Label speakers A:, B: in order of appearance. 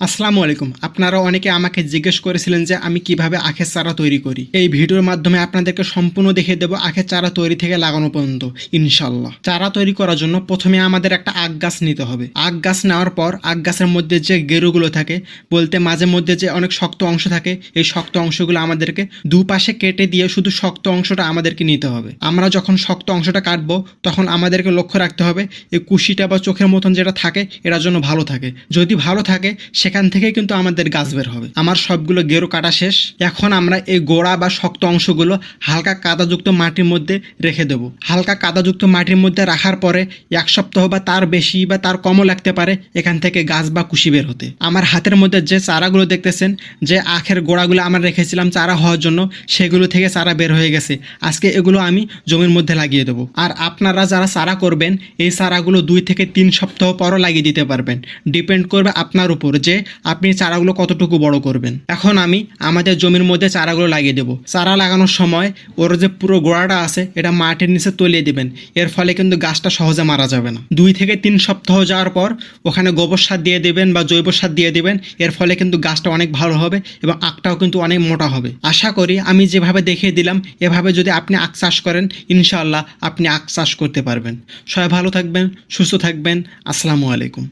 A: আসসালামু আলাইকুম। আপনারা অনেকে আমাকে জিজ্ঞেস করেছিলেন যে আমি কীভাবে আখের চারা তৈরি করি। এই ভিডিওর মাধ্যমে আপনাদেরকে সম্পূর্ণ দেখিয়ে দেবো আখের চারা তৈরি থেকে লাগানো পর্যন্ত ইনশাল্লাহ চারা তৈরি করার জন্য প্রথমে আমাদের একটা আখ গাছ নিতে হবে। আখ গাছ নেওয়ার পর আখ গাছের মধ্যে যে গেরুগুলো থাকে, বলতে মাঝে মধ্যে যে অনেক শক্ত অংশ থাকে, এই শক্ত অংশগুলো আমাদেরকে দুপাশে কেটে দিয়ে শুধু শক্ত অংশটা আমাদেরকে নিতে হবে। আমরা যখন শক্ত অংশটা কাটবো, তখন আমাদেরকে লক্ষ্য রাখতে হবে, এই কুশিটা বা চোখের মতন যেটা থাকে, এটার জন্য ভালো থাকে। যদি ভালো থাকে সেখান থেকে কিন্তু আমাদের গাছ বের হবে। আমার সবগুলো গেরো কাটা শেষ। এখন আমরা এই গোড়া বা শক্ত অংশগুলো হালকা কাদাযুক্ত মাটির মধ্যে রেখে দেবো। হালকা কাদাযুক্ত মাটির মধ্যে রাখার পরে এক সপ্তাহ বা তার বেশি বা তার কমও লাগতে পারে এখান থেকে গাছ বা কুশি বের হতে। আমার হাতের মধ্যে যে চারাগুলো দেখতেছেন, যে আখের গোড়াগুলো আমরা রেখেছিলাম চারা হওয়ার জন্য, সেগুলো থেকে চারা বের হয়ে গেছে। আজকে এগুলো আমি জমির মধ্যে লাগিয়ে দেবো। আর আপনারা যারা চারা করবেন, এই চারাগুলো দুই থেকে তিন সপ্তাহ পরও লাগিয়ে দিতে পারবেন। ডিপেন্ড করবে আপনার উপর যে আপনি চারাগুলো কতটুকু বড় করবেন? এখন আমি আমাদের জমির মধ্যে চারাগুলো লাগিয়ে দেবো। চারা লাগানোর সময় ওর যে পুরো গোড়াটা আছে, এটা মাটির নিচে তলিয়ে দিবেন। এর ফলে কিন্তু গাছটা সহজে মারা যাবে না। দুই থেকে তিন সপ্তাহ যাওয়ার পর ওখানে গোবর সার দিয়ে দেবেন বা জৈব সার দিয়ে দেবেন। এর ফলে কিন্তু গাছটা অনেক ভালো হবে এবং আখটাও কিন্তু অনেক মোটা হবে। আশা করি আমি যেভাবে দেখিয়ে দিলাম, এভাবে যদি আপনি আখ চাষ করেন, ইনশাআল্লাহ আপনি আখ চাষ করতে পারবেন। সবাই ভালো থাকবেন, সুস্থ থাকবেন। আসসালামু আলাইকুম।